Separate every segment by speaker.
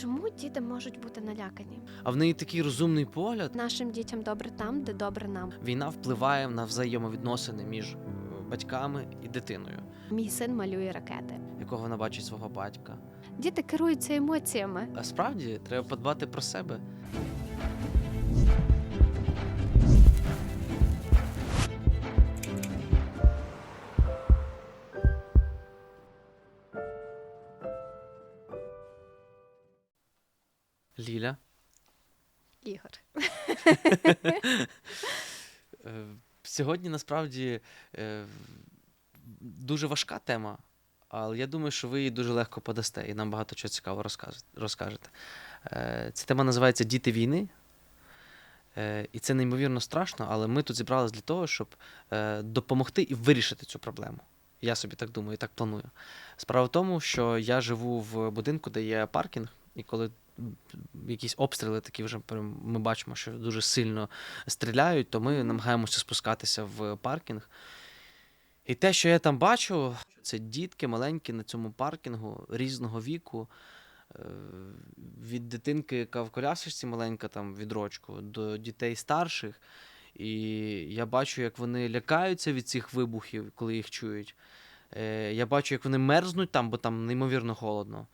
Speaker 1: Чому діти можуть бути налякані?
Speaker 2: А в неї такий розумний погляд.
Speaker 1: Нашим дітям добре там, де добре нам.
Speaker 2: Війна впливає на взаємовідносини між е, батьками і дитиною,
Speaker 1: Мій син малює ракети.
Speaker 2: якого вона бачить свого батька.
Speaker 1: Діти керуються емоціями.
Speaker 2: А справді треба подбати про себе. Сьогодні насправді е, дуже важка тема, але я думаю, що ви її дуже легко подасте і нам багато чого цікавого розкажете-. Е, Ця тема називається Діти війни. Е, І це неймовірно страшно, але ми тут зібрались для того, щоб е, допомогти і вирішити цю проблему. Я собі так думаю, і так планую. Справа в тому, що я живу в будинку, де є паркінг, і коли якісь обстріли такі вже ми бачимо, що дуже сильно стріляють, то ми намагаємося спускатися в паркінг. І те, що я там бачу, це дітки маленькі на цьому паркінгу різного віку. е, Від дитинки, яка в колясочці маленька, там від рочку, до дітей старших. І я бачу, як вони лякаються від цих вибухів, коли їх чують. Е, Я бачу, як вони мерзнуть там, бо там неймовірно холодно.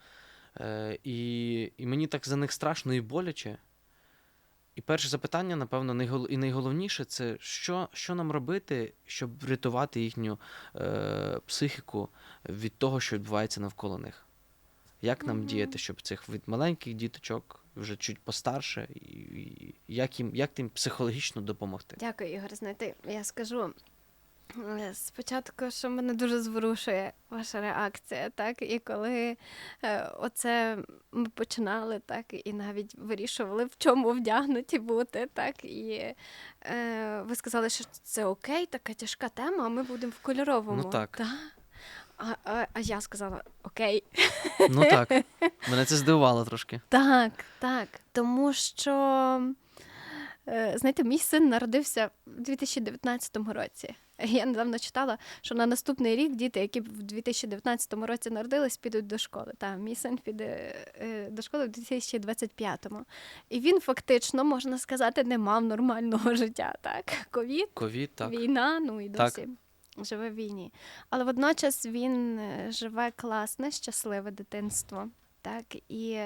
Speaker 2: Е, І, і мені так за них страшно і боляче. І перше запитання, напевно, найгол... і найголовніше це що, що нам робити, щоб врятувати їхню е, психіку від того, що відбувається навколо них. Як нам
Speaker 1: Мгм.
Speaker 2: діяти, щоб цих від маленьких діточок, вже чуть постарше, і, і як їм як їм психологічно допомогти?
Speaker 1: Дякую, Ігор. Знаєте, я скажу. Е, Спочатку, що мене дуже зворушує ваша реакція, так? І коли е, оце ми починали, так, і навіть вирішували, в чому вдягнуті бути, так, і е, ви сказали, що це окей, така тяжка тема, а ми будемо в кольоровому.
Speaker 2: Ну так.
Speaker 1: Та? А, а, а я сказала окей.
Speaker 2: Ну так, мене це здивувало трошки.
Speaker 1: Так, так. Тому що, знаєте, мій син народився в 2019 році. Я недавно читала, що на наступний рік діти, які в 2019 році народились, підуть до школи. Та мій син піде е, до школи в 2025-му. І він фактично, можна сказати, не мав нормального життя. Так, ковід,
Speaker 2: Ковід, так.
Speaker 1: війна, ну і
Speaker 2: Так.
Speaker 1: досі живе в війні. Але водночас він е, живе класне, щасливе дитинство. Так, і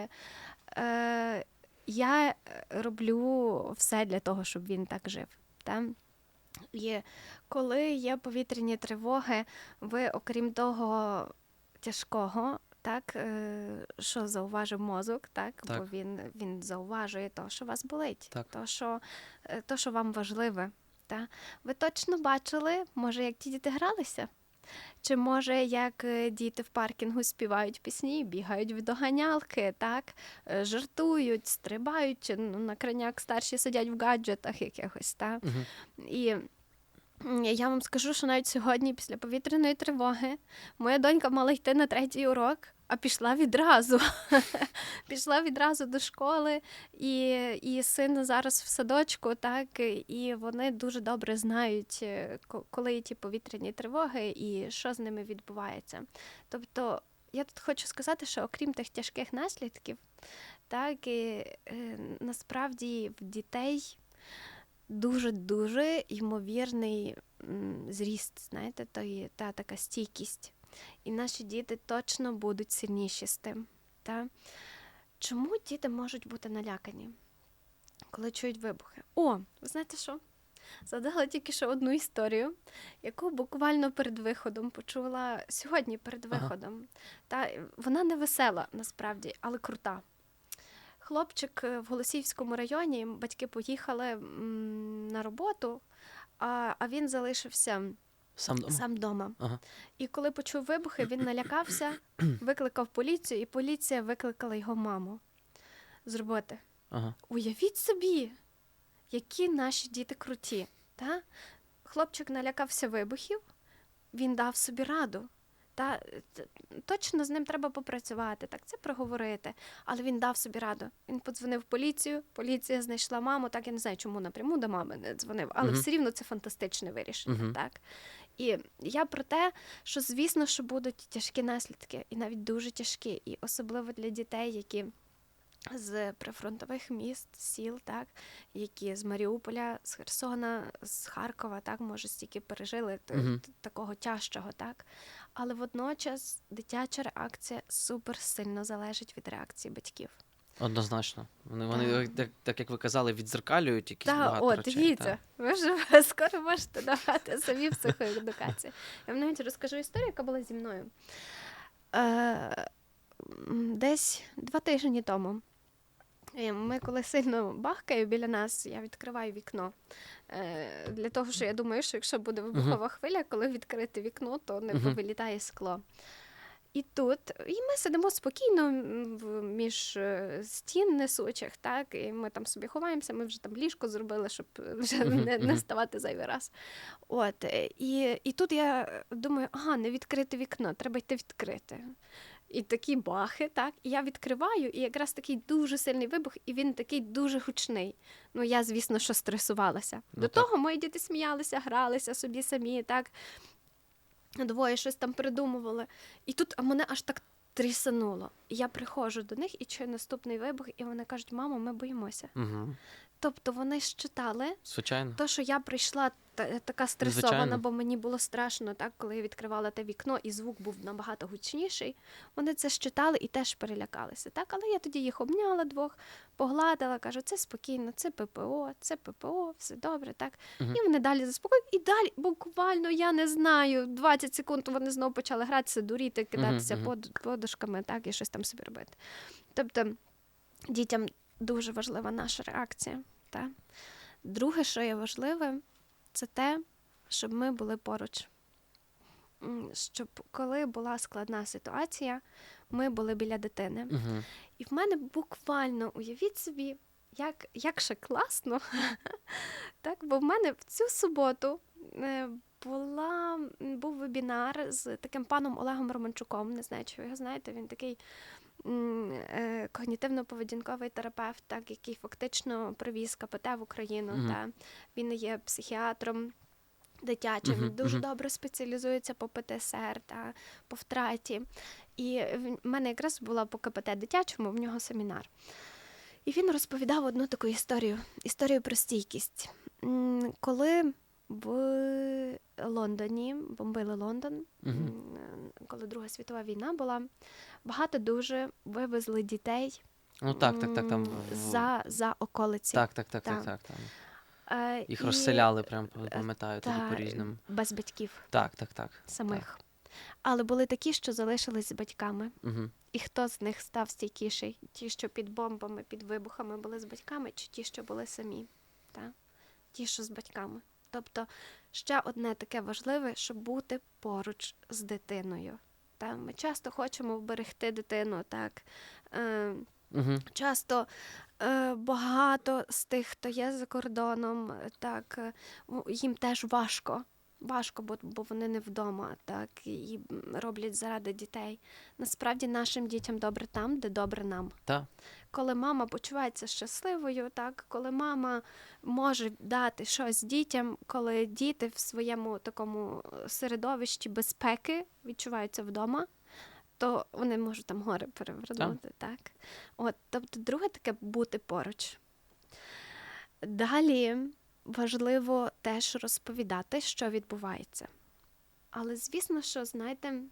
Speaker 1: е, я е, роблю все для того, щоб він так жив. Так? І коли є повітряні тривоги, ви, окрім того тяжкого, так, е, що зауважив мозок, так, бо він, він зауважує те, що вас болить,
Speaker 2: Так.
Speaker 1: то, що, е, то, що вам важливе. Та? Ви точно бачили, може, як ті діти гралися? Чи може, як е, діти в паркінгу співають пісні, бігають в доганялки, так? е, жартують, стрибають, чи ну, на краняк старші сидять в гаджетах якихось, так?
Speaker 2: Угу.
Speaker 1: І я вам скажу, що навіть сьогодні, після повітряної тривоги, моя донька мала йти на третій урок, а пішла відразу. пішла відразу до школи, і, і син зараз в садочку, так, і вони дуже добре знають, е, коли ті повітряні тривоги і що з ними відбувається. Тобто, я тут хочу сказати, що окрім тих тяжких наслідків, так, і, е, насправді в дітей дуже-дуже ймовірний зріст, знаєте, тої, та така стійкість. І наші діти точно будуть сильніші з тим. Та? Чому діти можуть бути налякані, коли чують вибухи? О, ви знаєте що? Згадала тільки що одну історію, яку буквально перед виходом почула сьогодні перед
Speaker 2: Ага.
Speaker 1: виходом. Та е, вона не весела насправді, але крута. Хлопчик е, в Голосіївському районі, батьки поїхали на роботу, а, а він залишився
Speaker 2: Сам дома.
Speaker 1: сам вдома.
Speaker 2: Ага.
Speaker 1: І коли почув вибухи, він налякався, викликав поліцію, і поліція викликала його маму з роботи.
Speaker 2: Ага.
Speaker 1: Уявіть собі, які наші діти круті. Та? Хлопчик налякався вибухів, він дав собі раду. Та, точно з ним треба попрацювати, так це проговорити. Але він дав собі раду. Він подзвонив в поліцію, поліція знайшла маму. Так я не знаю, чому напряму до мами не дзвонив, але
Speaker 2: Мгм.
Speaker 1: все рівно це фантастичне вирішення.
Speaker 2: Мгм.
Speaker 1: Так? І я про те, що звісно, що будуть тяжкі наслідки, і навіть дуже тяжкі, і особливо для дітей, які з прифронтових міст, сіл, так, які з Маріуполя, з Херсона, з Харкова, так, може, стільки пережили т- такого тяжчого, так. Але водночас дитяча реакція супер сильно залежить від реакції батьків.
Speaker 2: Однозначно. Вони, вони
Speaker 1: Так.
Speaker 2: так, як ви казали, відзеркалюють якісь
Speaker 1: Та,
Speaker 2: багато
Speaker 1: о,
Speaker 2: речей.
Speaker 1: дивіться,
Speaker 2: та.
Speaker 1: ви вже скоро можете давати самі психоедукацію. Я вам навіть розкажу історію, яка була зі мною. Е, десь два тижні тому. Ми, коли сильно бахкає біля нас, я відкриваю вікно. Е, для того, що я думаю, що якщо буде вибухова хвиля, коли відкрити вікно, то не повилітає скло. І тут, і ми сидимо спокійно між е, стін несучих, так, і ми там собі ховаємося, ми вже там ліжко зробили, щоб вже не, не ставати зайвий раз. От, е, і, і тут я думаю, ага, не відкрити вікно, треба йти відкрити. І такі бахи, так, і я відкриваю, і якраз такий дуже сильний вибух, і він такий дуже гучний. Ну, я, звісно, що стресувалася.
Speaker 2: Ну,
Speaker 1: До
Speaker 2: так.
Speaker 1: того мої діти сміялися, гралися собі самі, так. Двоє щось там придумували. І тут а мене аж так трісануло. Я приходжу до них і чую наступний вибух, і вони кажуть, мамо, ми боїмося.
Speaker 2: Угу.
Speaker 1: Тобто вони щитали
Speaker 2: Звичайно.
Speaker 1: то, що я прийшла та, така стресована,
Speaker 2: Звичайно.
Speaker 1: бо мені було страшно, так, коли я відкривала те вікно, і звук був набагато гучніший. Вони це щитали і теж перелякалися. Так? Але я тоді їх обняла двох, погладила, кажу, це спокійно, це ППО, це ППО, все добре. так.
Speaker 2: Мгм.
Speaker 1: І вони далі заспокоїли. І далі, буквально, я не знаю, 20 секунд вони знову почали гратися, дуріти, кидатися
Speaker 2: мгм.
Speaker 1: под, подушками, так, і щось там собі робити. Тобто дітям дуже важлива наша реакція. Так? Друге, що є важливе, це те, щоб ми були поруч. Щоб коли була складна ситуація, ми були біля дитини.
Speaker 2: Угу.
Speaker 1: І в мене буквально уявіть собі, як, як ще класно. так, бо в мене в цю суботу е, була, був вебінар з таким паном Олегом Романчуком. Не знаю, чи ви його знаєте. Він такий когнітивно-поведінковий терапевт, так, який фактично привіз КПТ в Україну.
Speaker 2: Мгм.
Speaker 1: Та. Він є психіатром. Дитячим, він дуже
Speaker 2: мгм.
Speaker 1: добре спеціалізується по ПТСР та по втраті. І в мене якраз була по КПТ дитячому, в нього семінар. І він розповідав одну таку історію історію про стійкість. Коли в Лондоні бомбили Лондон, м, коли Друга світова війна була, багато дуже вивезли дітей
Speaker 2: Ну так, так, так. Там
Speaker 1: за, за околиці.
Speaker 2: Так, так, так, так,
Speaker 1: Так.
Speaker 2: так. Там.
Speaker 1: Е,
Speaker 2: Їх
Speaker 1: і-
Speaker 2: розселяли, прям пам'ятаю, тоді по різним.
Speaker 1: без батьків
Speaker 2: Так, так, так.
Speaker 1: самих. Але були такі, що залишились з батьками.
Speaker 2: Угу.
Speaker 1: І хто з них став стійкіший? Ті, що під бомбами, під вибухами були з батьками, чи ті, що були самі? Та? Ті, що з батьками. Тобто ще одне таке важливе, щоб бути поруч з дитиною. Та? Ми часто хочемо вберегти дитину, так. Е,
Speaker 2: Угу.
Speaker 1: часто е, багато з тих, хто є за кордоном, так, е, їм теж важко. Важко, бо, бо вони не вдома, так, і роблять заради дітей. Насправді нашим дітям добре там, де добре нам.
Speaker 2: Так.
Speaker 1: Коли мама почувається щасливою, так, коли мама може дати щось дітям, коли діти в своєму такому е, середовищі безпеки відчуваються вдома, то вони можуть там гори перевернути. Так. От, тобто, друге таке бути поруч. Далі важливо теж розповідати, що відбувається. Але звісно, що, знаєте,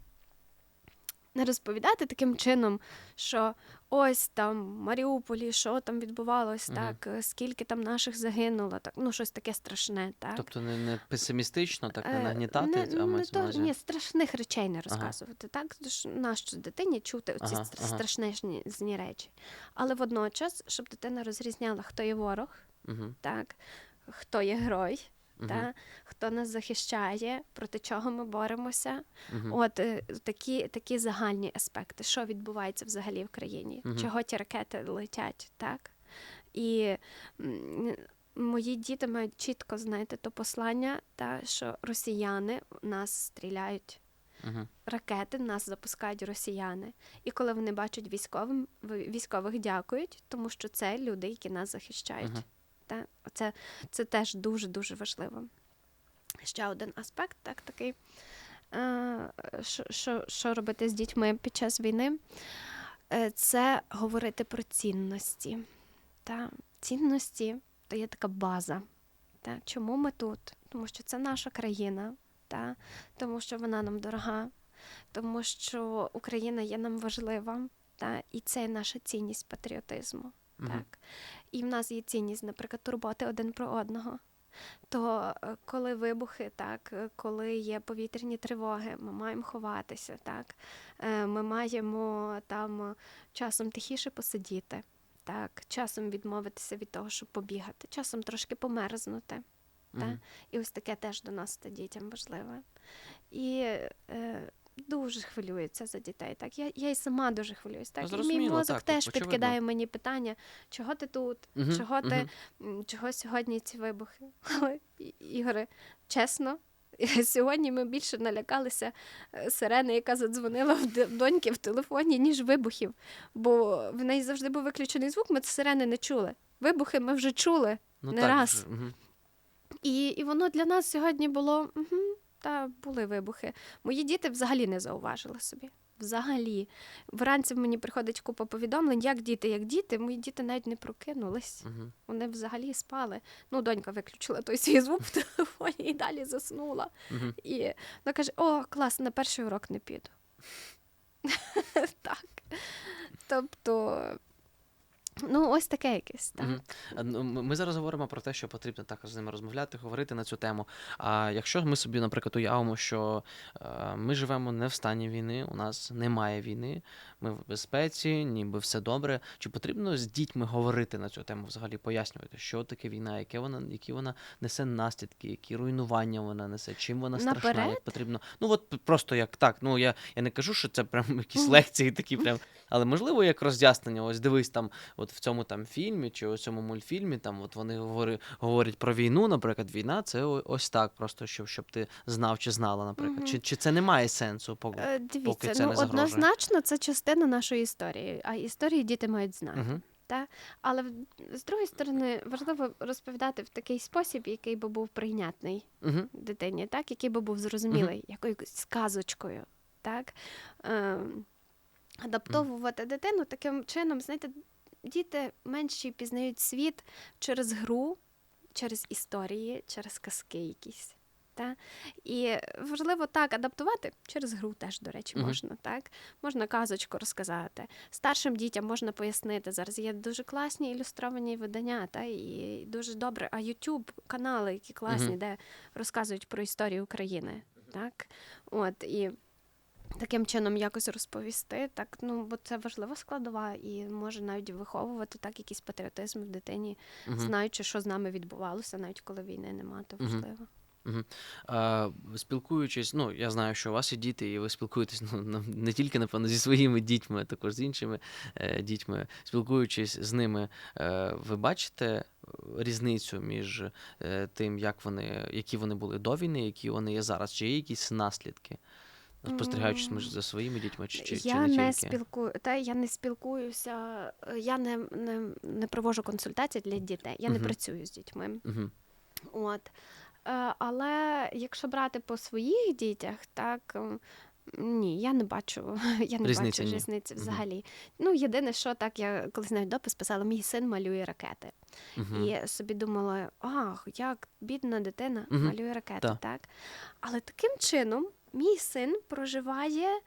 Speaker 1: не розповідати таким чином, що ось там в Маріуполі, що там відбувалось,
Speaker 2: Мгм.
Speaker 1: так, е, скільки там наших загинуло, так, ну щось таке страшне, так.
Speaker 2: Тобто не, не песимістично, так не
Speaker 1: Е,
Speaker 2: нагнітати,
Speaker 1: не,
Speaker 2: а
Speaker 1: не то, ні, страшних речей не розказувати. Так? Тож нащо дитині чути оці
Speaker 2: Ага,
Speaker 1: стр-
Speaker 2: ага.
Speaker 1: страшні речі. Але водночас, щоб дитина розрізняла, хто є ворог,
Speaker 2: Угу.
Speaker 1: так, хто є герой, Та, хто нас захищає, проти чого ми боремося.
Speaker 2: Угу.
Speaker 1: От е, такі, такі загальні аспекти, що відбувається взагалі в країні,
Speaker 2: Мгм.
Speaker 1: чого ті ракети летять, так? І м, мої діти мають чітко знаєте, то послання, та, що росіяни нас стріляють.
Speaker 2: Угу.
Speaker 1: Ракети нас запускають росіяни. І коли вони бачать військовим, військових дякують, тому що це люди, які нас захищають. Та? Це, це теж дуже-дуже важливо. Ще один аспект, так, такий, е, що, що, що робити з дітьми під час війни. е, це говорити про цінності. Та цінності то є така база. Та чому ми тут? Тому що це наша країна, та тому що вона нам дорога, тому що Україна є нам важлива, та і це наша цінність патріотизму. Так. І в нас є цінність, наприклад, турботи один про одного. То е, коли вибухи, так, е, коли є повітряні тривоги, ми маємо ховатися, так, Е, ми маємо там часом тихіше посидіти, так, часом відмовитися від того, щоб побігати, часом трошки померзнути.
Speaker 2: Мгм.
Speaker 1: І ось таке теж до нас та дітям важливе. І е, дуже хвилюється за дітей. Так, я, я й сама дуже хвилююсь. Так, і мій мозок
Speaker 2: так,
Speaker 1: теж
Speaker 2: очевидно.
Speaker 1: підкидає мені питання, чого ти тут,
Speaker 2: Мгм,
Speaker 1: чого ти, чого сьогодні ці вибухи. Але, Ігоре, чесно. Сьогодні ми більше налякалися е, сирени, яка задзвонила в доньки в телефоні, ніж вибухів. Бо в неї завжди був виключений звук, ми сирени не чули. Вибухи ми вже чули.
Speaker 2: Ну,
Speaker 1: не
Speaker 2: так,
Speaker 1: раз.
Speaker 2: мгм.
Speaker 1: І, і воно для нас сьогодні було угу, та були вибухи. Мої діти взагалі не зауважили собі. Взагалі. Вранці мені приходить купа повідомлень, як діти, як діти. Мої діти навіть не прокинулись.
Speaker 2: Мгм.
Speaker 1: Вони взагалі спали. Ну, донька виключила той свій звук в телефоні і далі заснула.
Speaker 2: Мгм.
Speaker 1: І вона каже: О, клас, на перший урок не піду. так. Тобто, ну, ось таке якесь. Так.
Speaker 2: Ми ми зараз говоримо про те, що потрібно також з ними розмовляти, говорити на цю тему. А якщо ми собі, наприклад, уявимо, що е, ми живемо не в стані війни, у нас немає війни, ми в безпеці, ніби все добре. Чи потрібно з дітьми говорити на цю тему, взагалі пояснювати, що таке війна, яке вона, які вона несе наслідки, які руйнування вона несе, чим вона страшна,
Speaker 1: Наперед?
Speaker 2: як потрібно. Ну от просто як так. Ну я, я не кажу, що це прям якісь лекції такі, прям, але можливо як роз'яснення. Ось дивись там от в цьому там фільмі чи у цьому мультфільмі, там от вони говори, говорять про війну, наприклад, війна це ось так, просто щоб, щоб ти знав чи знала, наприклад.
Speaker 1: Мгм.
Speaker 2: Чи, чи це не має сенсу? Поки?
Speaker 1: Е,
Speaker 2: поки це
Speaker 1: ну
Speaker 2: не загрожує.
Speaker 1: однозначно це частина нашої історії, а історії діти мають знати.
Speaker 2: Угу.
Speaker 1: Але з другої сторони важливо розповідати в такий спосіб, який би був прийнятний
Speaker 2: Угу.
Speaker 1: дитині, так, який би був зрозумілий, якоюсь сказочкою. Так? Ем, адаптовувати дитину таким чином, знаєте, діти менші пізнають світ через гру, через історії, через казки якісь. Та? І важливо так адаптувати через гру теж, до речі, можна, так? Можна казочку розказати. Старшим дітям можна пояснити. Зараз є дуже класні ілюстровані видання, та? і дуже добре. А YouTube канали, які класні,
Speaker 2: Мгм.
Speaker 1: де розказують про історію України. Так? От, і таким чином якось розповісти, так, ну, бо це важлива складова, і може навіть виховувати так якийсь патріотизм в дитині,
Speaker 2: Угу.
Speaker 1: знаючи, що з нами відбувалося, навіть коли війни нема, то важливо.
Speaker 2: А, спілкуючись, ну я знаю, що у вас є діти, і ви спілкуєтесь ну, не тільки напевно зі своїми дітьми, а також з іншими е, дітьми. Спілкуючись з ними, е, ви бачите е, різницю між е, тим, як вони, які вони були до війни, які вони є зараз? Чи є якісь наслідки? Спостерігаючись за своїми дітьми, чи, чи,
Speaker 1: я
Speaker 2: не,
Speaker 1: не
Speaker 2: тільки?
Speaker 1: спілкую, та я не спілкуюся, е, я не, не, не провожу консультації для дітей, я не працюю з дітьми.
Speaker 2: Угу.
Speaker 1: От. Е, Але якщо брати по своїх дітях, так ні, я не бачу. Я не
Speaker 2: Різниці
Speaker 1: бачу різниці взагалі. Ну, єдине, що так, я колись навіть допис писала, мій син малює ракети.
Speaker 2: Угу.
Speaker 1: І собі думала, ах, як бідна дитина малює ракети, так. Але таким чином мій син проживає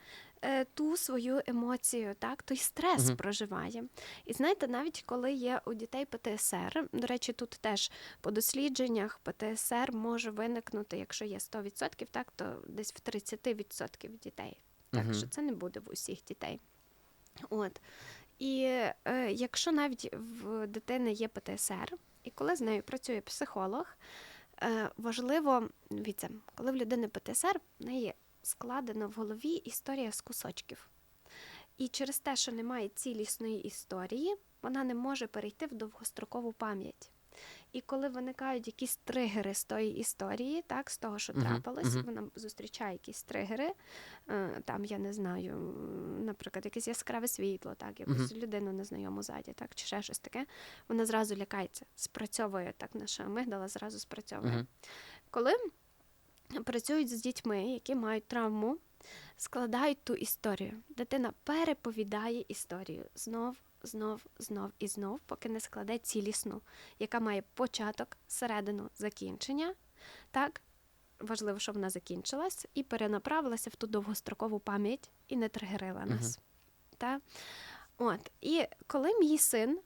Speaker 1: е, ту свою емоцію, так, той стрес
Speaker 2: Мгм.
Speaker 1: проживає. І знаєте, навіть коли є у дітей ПТСР, до речі, тут теж по дослідженнях ПТСР може виникнути, якщо є 100%, так, то десь в 30% дітей. Так
Speaker 2: Мгм.
Speaker 1: що це не буде в усіх дітей. От. І е, якщо навіть в дитини є ПТСР, і коли з нею працює психолог, важливо, дивіться, коли в людини ПТСР, в неї складена в голові історія з кусочків. І через те, що немає цілісної історії, вона не може перейти в довгострокову пам'ять. І коли виникають якісь тригери з тої історії, так, з того, що
Speaker 2: Мгм,
Speaker 1: трапилось,
Speaker 2: мгм.
Speaker 1: вона зустрічає якісь тригери, е, там, я не знаю, наприклад, якесь яскраве світло, так, якусь людину незнайому ззаді, так, чи ще щось таке, вона зразу лякається, спрацьовує так, наша амигдала зразу спрацьовує. Коли працюють з дітьми, які мають травму, складають ту історію. Дитина переповідає історію знов, знов, знов і знов, поки не складе цілісну, яка має початок, середину, закінчення. Так, важливо, щоб вона закінчилась і перенаправилася в ту довгострокову пам'ять і не тригерила нас. Та? От. І коли мій син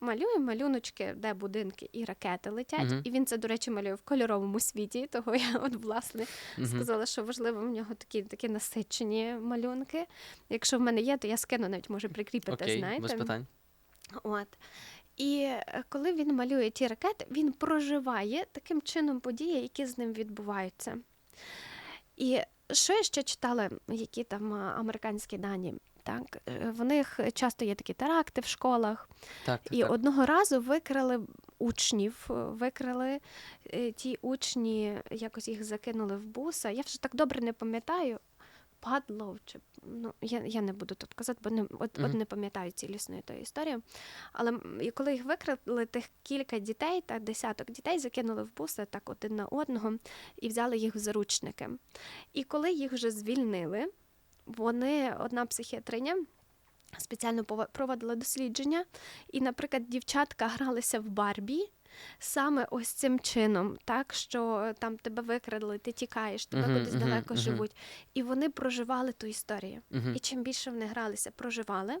Speaker 1: малює малюночки, де будинки і ракети летять,
Speaker 2: Мгм.
Speaker 1: і він це, до речі, малює в кольоровому світі, того я от власне сказала, що важливо в нього такі, такі насичені малюнки. Якщо в мене є, то я скину навіть може прикріпити,
Speaker 2: Окей,
Speaker 1: знаєте.
Speaker 2: без питань.
Speaker 1: От. І е, коли він малює ті ракети, він проживає таким чином події, які з ним відбуваються. І що я ще читала, які там американські дані? Так, е, в них часто є такі теракти в школах,
Speaker 2: Так, так,
Speaker 1: і
Speaker 2: так.
Speaker 1: одного разу викрали учнів, е, викрали е, ті учні, якось їх закинули в буса. Я вже так добре не пам'ятаю. Падлов, чи ну я, я не буду тут казати, бо не от, от не пам'ятаю цілісної тої історії. Але і коли їх викрили, тих кілька дітей, так десяток дітей закинули в буси так один на одного і взяли їх в заручники. І коли їх вже звільнили, вони одна психіатриня спеціально проводила дослідження, і, наприклад, дівчатка гралися в Барбі. Саме ось цим чином, так що там тебе викрадали, ти тікаєш, тебе
Speaker 2: Мгм,
Speaker 1: кудись далеко
Speaker 2: мгм.
Speaker 1: живуть. І вони проживали ту історію. І чим більше вони гралися, проживали,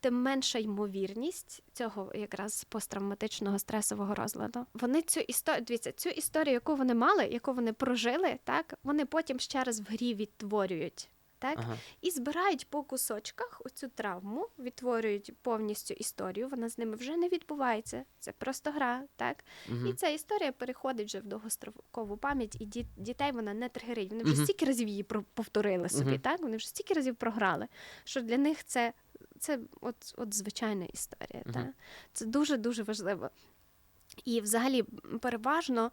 Speaker 1: тим менша ймовірність цього якраз посттравматичного стресового розладу. Вони цю історію, дивіться, цю історію, яку вони мали, яку вони прожили, так вони потім ще раз в грі відтворюють. Так?
Speaker 2: Ага.
Speaker 1: І збирають по кусочках оцю травму, відтворюють повністю історію. Вона з ними вже не відбувається. Це просто гра, так? І ця історія переходить вже в довгострокову пам'ять, і діт- дітей вона не тригерить. Вони вже
Speaker 2: Мгм.
Speaker 1: стільки разів її повторили собі,
Speaker 2: Мгм.
Speaker 1: так? Вони вже стільки разів програли, що для них це, це от, от звичайна історія.
Speaker 2: Мгм.
Speaker 1: Так? Це дуже дуже важливо. І взагалі переважно,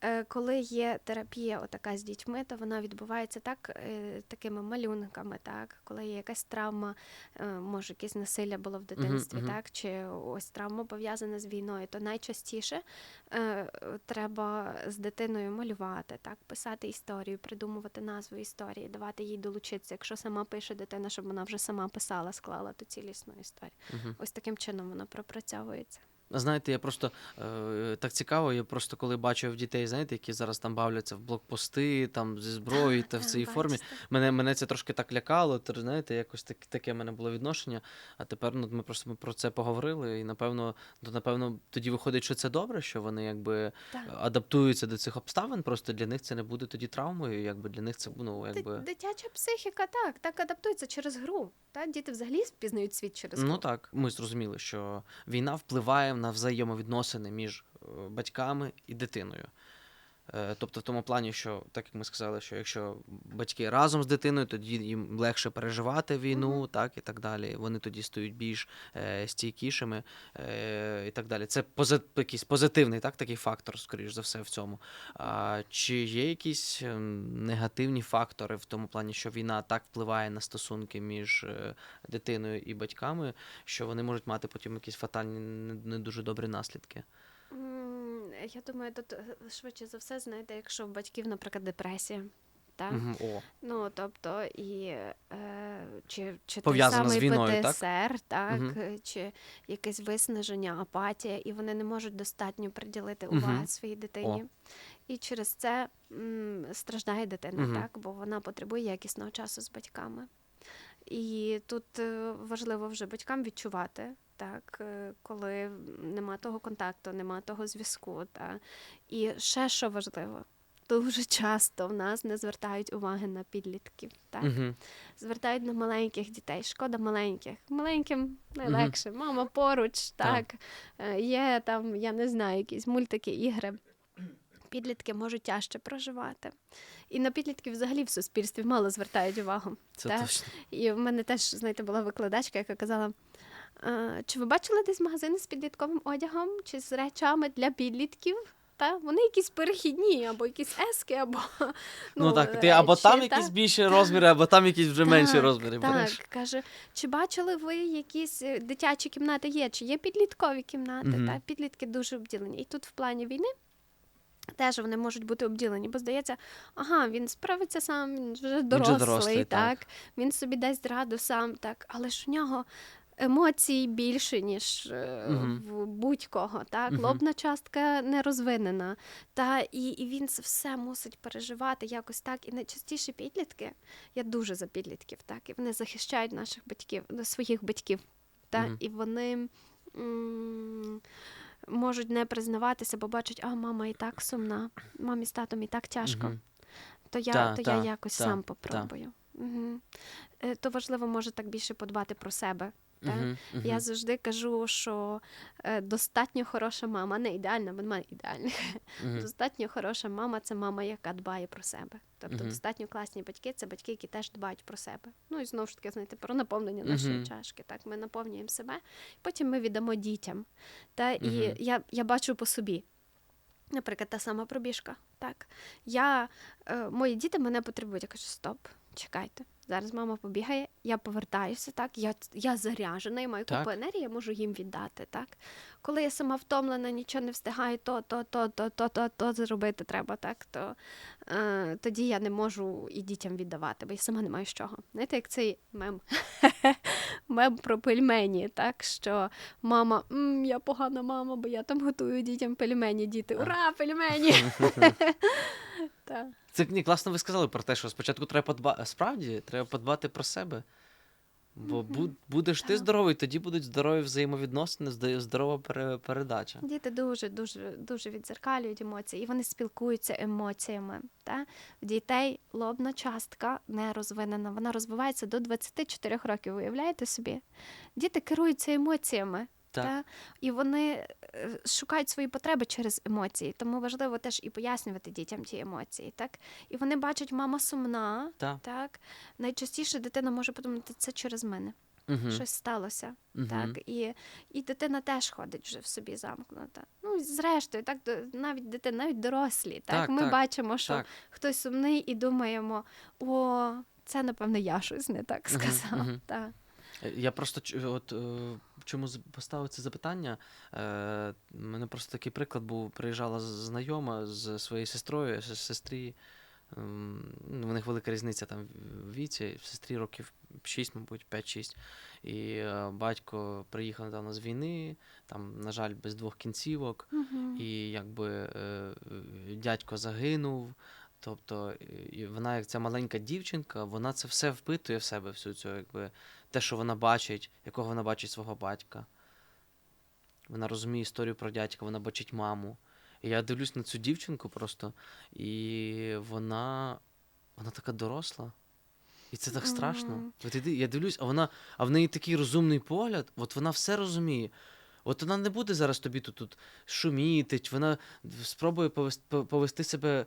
Speaker 1: е, коли є терапія отака з дітьми, то вона відбувається так, е, такими малюнками, так, коли є якась травма, е, може якесь насилля було в дитинстві,
Speaker 2: мгм.
Speaker 1: так, чи ось травма пов'язана з війною, то найчастіше треба з дитиною малювати, так, писати історію, придумувати назву історії, давати їй долучитися. Якщо сама пише дитина, щоб вона вже сама писала, склала ту цілісну історію.
Speaker 2: Мгм.
Speaker 1: Ось таким чином воно пропрацьовується.
Speaker 2: Знаєте, я просто е, так цікаво, я просто коли бачив дітей, знаєте, які зараз там бавляться в блокпости, там зі зброєю та в цій формі. Мене, мене це трошки так лякало, то, знаєте, якось так, таке в мене було відношення. А тепер ну, ми просто про це поговорили, і напевно, то, напевно, тоді виходить, що це добре, що вони якби
Speaker 1: Так.
Speaker 2: адаптуються до цих обставин. Просто для них це не буде тоді травмою. Якби для них це ну, якби.
Speaker 1: Дитяча психіка так, так адаптується через гру. Та? Діти взагалі пізнають світ через гру.
Speaker 2: Ну так, ми зрозуміли, що війна впливає на взаємовідносини між е, батьками і дитиною. Е, Тобто в тому плані, що так як ми сказали, що якщо батьки разом з дитиною, тоді їм легше переживати війну,
Speaker 1: Мгм.
Speaker 2: так і так далі. Вони тоді стають більш е, стійкішими е, і так далі. Це позит, якийсь позитивний, так, такий фактор, скоріш за все, в цьому. А, чи є якісь ем, негативні фактори в тому плані, що війна так впливає на стосунки між е, дитиною і батьками, що вони можуть мати потім якісь фатальні, не, не дуже добрі наслідки?
Speaker 1: Я думаю, тут е, швидше за все, знаєте, якщо в батьків, наприклад, депресія. Так?
Speaker 2: Мгм, О,
Speaker 1: Ну, тобто, і е, чи, чи той
Speaker 2: Пов'язано
Speaker 1: самий
Speaker 2: війною.
Speaker 1: ПТСР, так,
Speaker 2: Мгм.
Speaker 1: е, чи якесь виснаження, апатія, і вони не можуть достатньо приділити уваги своїй дитині. І через це м, страждає дитина, так, бо вона потребує якісного часу з батьками. І тут е, важливо вже батькам відчувати, так, е, коли нема того контакту, нема того зв'язку. Та. І ще що важливо, дуже часто в нас не звертають уваги на підлітків. Так?
Speaker 2: Угу.
Speaker 1: Звертають на маленьких дітей. Шкода маленьких. Маленьким найлегше. Мама поруч, так. Е, Є там, я не знаю, якісь мультики, ігри. Підлітки можуть тяжче проживати. І на підлітків взагалі в суспільстві мало звертають увагу.
Speaker 2: Це
Speaker 1: Так.
Speaker 2: точно.
Speaker 1: І в мене теж, знаєте, була викладачка, яка казала: «Е, чи ви бачили десь магазини з підлітковим одягом чи з речами для підлітків? Та вони якісь перехідні, або якісь ески, або
Speaker 2: Ну, так, ти або
Speaker 1: речі,
Speaker 2: там
Speaker 1: та?
Speaker 2: якісь більші розміри, або там якісь вже менші розміри.
Speaker 1: Так,
Speaker 2: береш.
Speaker 1: каже, чи бачили ви якісь е, дитячі кімнати є, чи є підліткові кімнати?
Speaker 2: Мгм.
Speaker 1: Та підлітки дуже обділені. І тут в плані війни Теж вони можуть бути обділені, бо здається, ага, він справиться сам, він вже дорослий,
Speaker 2: дорослий, так.
Speaker 1: так. Він собі дасть раду сам, так. Але ж у нього емоцій більше, ніж е, в будь-кого. Так? Лобна частка не розвинена. Та, і, і він це все мусить переживати якось так. І найчастіше підлітки, я дуже за підлітків, так, і вони захищають наших батьків, своїх батьків. Та, І вони. м, Можуть не признаватися, бо бачать, а мама і так сумна, мамі з татом і так тяжко
Speaker 2: Мгм.
Speaker 1: то я,
Speaker 2: Та,
Speaker 1: то
Speaker 2: та,
Speaker 1: я якось
Speaker 2: та,
Speaker 1: сам
Speaker 2: та.
Speaker 1: попробую. Угу. То важливо може так більше подбати про себе. Та?
Speaker 2: Мгм,
Speaker 1: Я завжди кажу, що е, достатньо хороша мама, не ідеальна, бо немає ідеальних.
Speaker 2: Мгм.
Speaker 1: Достатньо хороша мама це мама, яка дбає про себе. Тобто достатньо класні батьки це батьки, які теж дбають про себе. Ну і знову ж таки, знаєте, про наповнення нашої чашки. Так, ми наповнюємо себе, потім ми віддамо дітям. Та і я, я бачу по собі. Наприклад, та сама пробіжка. Так. Я, е, мої діти мене потребують. Я кажу, стоп, чекайте. Зараз мама побігає, я повертаюся, так, я, я заряжена, я маю
Speaker 2: Так.
Speaker 1: купу енергії, я можу їм віддати. Так. Коли я сама втомлена, нічого не встигаю, то, то, то, то, то, то, то зробити треба, так, то е, тоді я не можу і дітям віддавати, бо я сама не маю з чого. Знаєте, як цей мем, мем про пельмені, так, що мама, «М, я погана мама, бо я там готую дітям пельмені, діти, ура, пельмені! Так.
Speaker 2: Це ні, класно ви сказали про те, що спочатку треба подбати. Справді, треба подбати про себе. Бо бу- будеш ти здоровий, тоді будуть здорові взаємовідносини, здорова пере- передача.
Speaker 1: Діти дуже дуже дуже відзеркалюють емоції, і вони спілкуються емоціями. Та? В дітей лобна частка не розвинена. Вона розвивається до 24 років. Уявляєте собі? Діти керуються емоціями.
Speaker 2: Так.
Speaker 1: Та? І вони е, шукають свої потреби через емоції. Тому важливо теж і пояснювати дітям ті емоції. Так? І вони бачать, мама сумна.
Speaker 2: Так.
Speaker 1: Так? Найчастіше дитина може подумати, це через мене.
Speaker 2: Угу.
Speaker 1: Щось сталося.
Speaker 2: Мгм.
Speaker 1: Так, і, і дитина теж ходить вже в собі замкнута. Ну, зрештою, так, навіть дитина, навіть дорослі. Так,
Speaker 2: Так,
Speaker 1: Ми
Speaker 2: так,
Speaker 1: бачимо, що
Speaker 2: Так.
Speaker 1: хтось сумний і думаємо, о, це, напевно, я щось не так сказав.
Speaker 2: мгм.
Speaker 1: Так.
Speaker 2: Я просто от е, чому поставив це запитання? Е, У мене просто такий приклад був. Приїжджала знайома з своєю сестрою, сестрі. ем, ну, них велика різниця там в віці, в сестрі років 6, мабуть, 5-6. І е, батько приїхав недавно з війни, там, на жаль, без двох кінцівок.
Speaker 1: Угу.
Speaker 2: І якби е, дядько загинув. Тобто, і вона, як ця маленька дівчинка, вона це все впитує в себе, всю цю, якби, те, що вона бачить, якого вона бачить свого батька. Вона розуміє історію про дядька, вона бачить маму. І я дивлюсь на цю дівчинку просто, і вона, вона така доросла. І це так страшно.
Speaker 1: Мгм.
Speaker 2: От іди- я дивлюсь, а вона, а в неї такий розумний погляд, от вона все розуміє. От вона не буде зараз тобі тут, тут шуміти, чи вона спробує повести, повести себе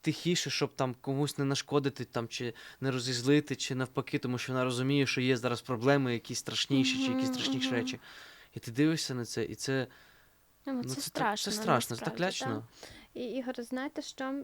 Speaker 2: тихіше, щоб там комусь не нашкодити, там, чи не розізлити, чи навпаки, тому що вона розуміє, що є зараз проблеми, якісь страшніші, чи якісь страшніші речі. І ти дивишся на це, і це,
Speaker 1: Ну,
Speaker 2: ну,
Speaker 1: це,
Speaker 2: це,
Speaker 1: страшно.
Speaker 2: це страшно, це так лячно.
Speaker 1: І Ігор, знаєте, що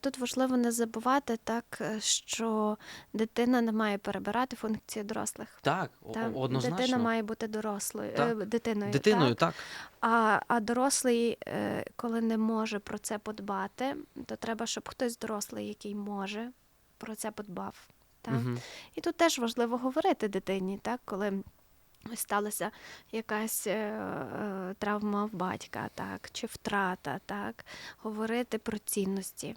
Speaker 1: тут важливо не забувати так, е, що дитина не має перебирати функції дорослих.
Speaker 2: Так, о-
Speaker 1: Та,
Speaker 2: о- однозначно.
Speaker 1: Дитина має бути дорослою,
Speaker 2: Так.
Speaker 1: е, дитиною.
Speaker 2: Дитиною,
Speaker 1: так?
Speaker 2: так.
Speaker 1: А, а дорослий, е, коли не може про це подбати, то треба, щоб хтось дорослий, який може, про це подбав. Так?
Speaker 2: Угу.
Speaker 1: І тут теж важливо говорити дитині, так, коли сталася якась е, е, травма в батька, так, чи втрата, так, говорити про цінності.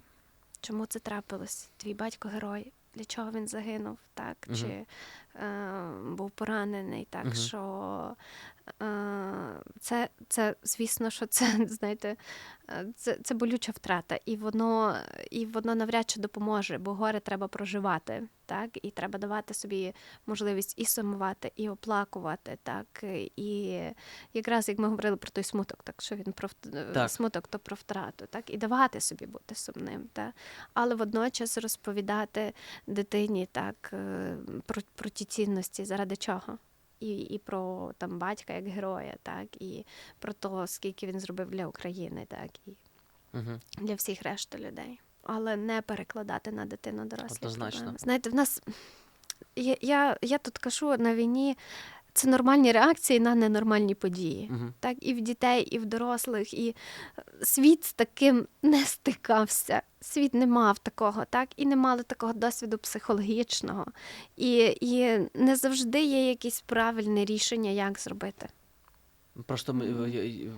Speaker 1: Чому це трапилось? Твій батько герой, для чого він загинув, так,
Speaker 2: Угу.
Speaker 1: чи був поранений, так,
Speaker 2: Мгм.
Speaker 1: що е, це, це, звісно, що це, знаєте, е, це, це болюча втрата, і воно, і воно навряд чи допоможе, бо горе треба проживати, так, і треба давати собі можливість і сумувати, і оплакувати, так, і якраз як ми говорили про той смуток, так, що він про
Speaker 2: Так.
Speaker 1: смуток, то про втрату, так, і давати собі бути сумним, так, але водночас розповідати дитині так е, про, про ті цінності, заради чого. І, і про там батька як героя, так, і про те, скільки він зробив для України, так, і
Speaker 2: Угу.
Speaker 1: для всіх решти людей. Але не перекладати на дитину дорослі
Speaker 2: Однозначно.
Speaker 1: Знаєте, в нас я, я, я тут кажу на війні це нормальні реакції на ненормальні події.
Speaker 2: Угу.
Speaker 1: Так, і в дітей, і в дорослих, і е, світ з таким не стикався. Світ не мав такого, так, і не мали такого досвіду психологічного. І, і не завжди є якесь правильне рішення, як зробити.
Speaker 2: Просто ми-
Speaker 1: Мгм.
Speaker 2: я, я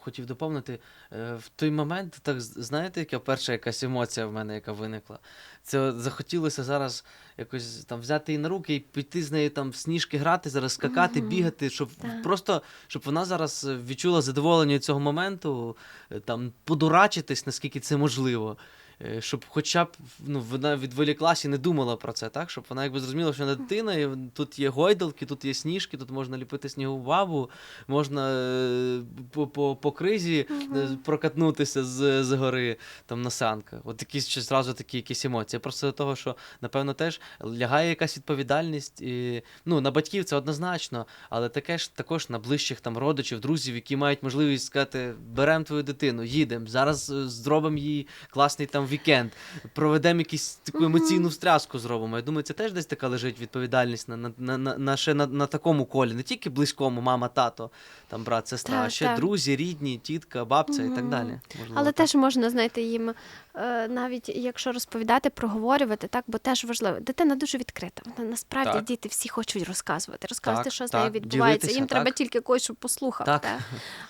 Speaker 2: хотів доповнити. е, В той момент, так знаєте, яка перша якась емоція в мене, яка виникла? Це захотілося зараз якось там взяти її на руки і піти з нею там в сніжки грати, зараз скакати,
Speaker 1: Мгм.
Speaker 2: бігати, щоб
Speaker 1: Так.
Speaker 2: просто щоб вона зараз е, відчула задоволення цього моменту, е, там подурачитись, наскільки це можливо. Е, Щоб хоча б ну, вона відволіклась і не думала про це, так? Щоб вона якби зрозуміла, що вона дитина, і тут є гойдалки, тут є сніжки, тут можна ліпити снігову бабу, можна е, по, по, по кризі
Speaker 1: Мгм.
Speaker 2: прокатнутися з, з гори там на санках. От якісь зразу такі якісь емоції. Просто до того, що напевно теж лягає якась відповідальність. І, ну, на батьків це однозначно, але таке ж також на ближчих там родичів, друзів, які мають можливість сказати: беремо твою дитину, їдемо, зараз зробимо їй класний там вікенд, проведемо якусь таку емоційну встряску зробимо. Я думаю, це теж десь така лежить відповідальність на, на, на, на, на, ще на, на такому колі, не тільки близькому, мама, тато, там брат, сестра, а ще
Speaker 1: так.
Speaker 2: друзі, рідні, тітка, бабця і так далі. Можливо,
Speaker 1: Але
Speaker 2: так.
Speaker 1: теж можна знаєте їм, е, навіть якщо розповідати, проговорювати, так, бо теж важливо. Дитина дуже відкрита. Вона насправді
Speaker 2: Так.
Speaker 1: діти всі хочуть розказувати, розказувати,
Speaker 2: Так,
Speaker 1: що з нею відбувається.
Speaker 2: ділитися,
Speaker 1: Їм треба тільки когось, щоб послухав.
Speaker 2: Так.
Speaker 1: Так.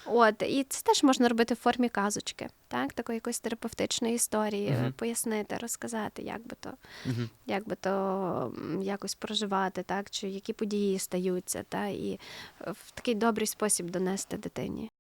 Speaker 1: От і це теж можна робити в формі казочки, так, такої якоїсь терапевтичної історії,
Speaker 2: Мгм.
Speaker 1: пояснити, розказати, як би то,
Speaker 2: Мгм.
Speaker 1: як би то якось проживати, так, чи які події стаються, та і в такий добрий спосіб донести дитині.